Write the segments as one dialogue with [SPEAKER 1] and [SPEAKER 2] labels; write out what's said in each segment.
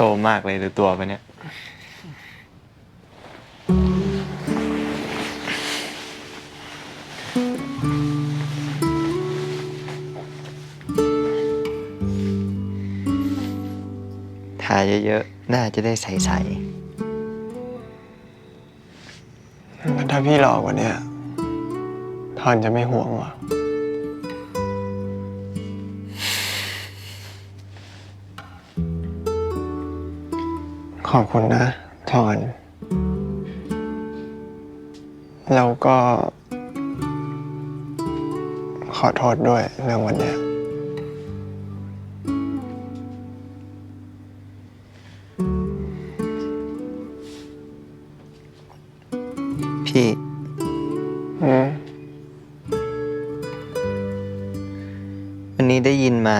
[SPEAKER 1] ซมมากเลยดูตัวปะเนี่ย ทาเยอะๆ น่าจะได้ใส
[SPEAKER 2] งั้นถ้าพี่หลอกกว่าเนี้ยทอนจะไม่ห่วงหรอ ขอบคุณนะทอน แล้วก็ ขอโทษด้วยเรื่องวันเนี้ย
[SPEAKER 1] ๆพี่
[SPEAKER 2] อืม
[SPEAKER 1] วันนี้ได้ยินมา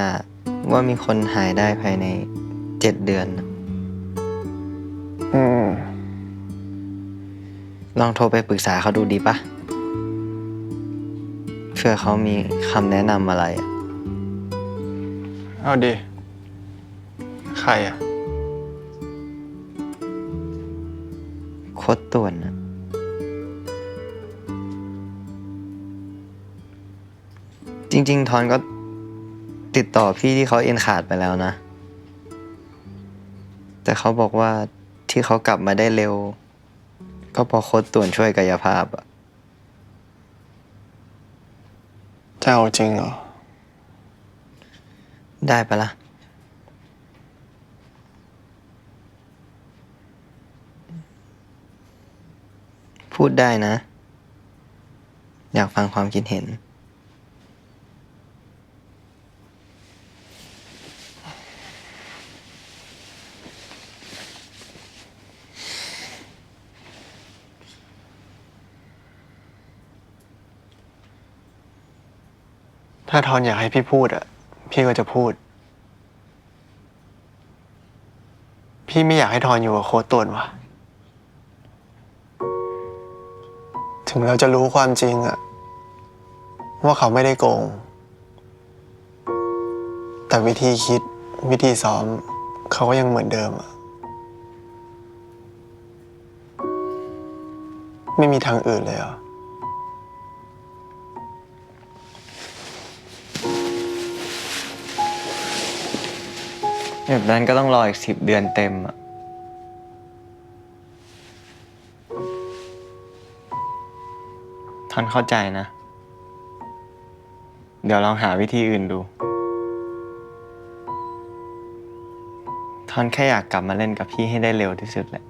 [SPEAKER 1] ว่ามีคนหายได้ภายในเจ็ดเดือนน่ะ ลองโทรไปปรึกษาเขาดูดีปะเพื่อเขามีคำแนะนำอะไรอะ
[SPEAKER 2] เอาดิใครอะ
[SPEAKER 1] โคตรต่วนนะจริง ๆ ทอนก็ติดต่อพี่ที่เขาเอ็นขาดไปแล้วนะ แต่เขาบอกว่าที่เขากลับมาได้เร็ว ก็เพอโคตรต่วนช่วยกายภาพอะ
[SPEAKER 2] จะเอาจริงเหรอ
[SPEAKER 1] ได้ปะล่ะ พูดได้นะ อยากฟังความคิดเห็น
[SPEAKER 2] ถ้าทอนอยากให้พี่พูดอะ พี่ก็จะพูด พี่ไม่อยากให้ทอนอยู่กับโค้ดตวนวะถึงเราจะรู้ความจริงอะว่าเขาไม่ได้โกง แต่วิธีคิดวิธีซ้อม เขาก็ยังเหมือนเดิมอะไม่มีทางอื่นเลยเหรอ
[SPEAKER 1] แบบนั้นก็ต้องรออีกสิบเดือนเต็มอะทอนเข้าใจนะ เดี๋ยวลองหาวิธีอื่นดู ท่านแค่อยากกลับมาเล่นกับพี่ให้ได้เร็วที่สุดแหละ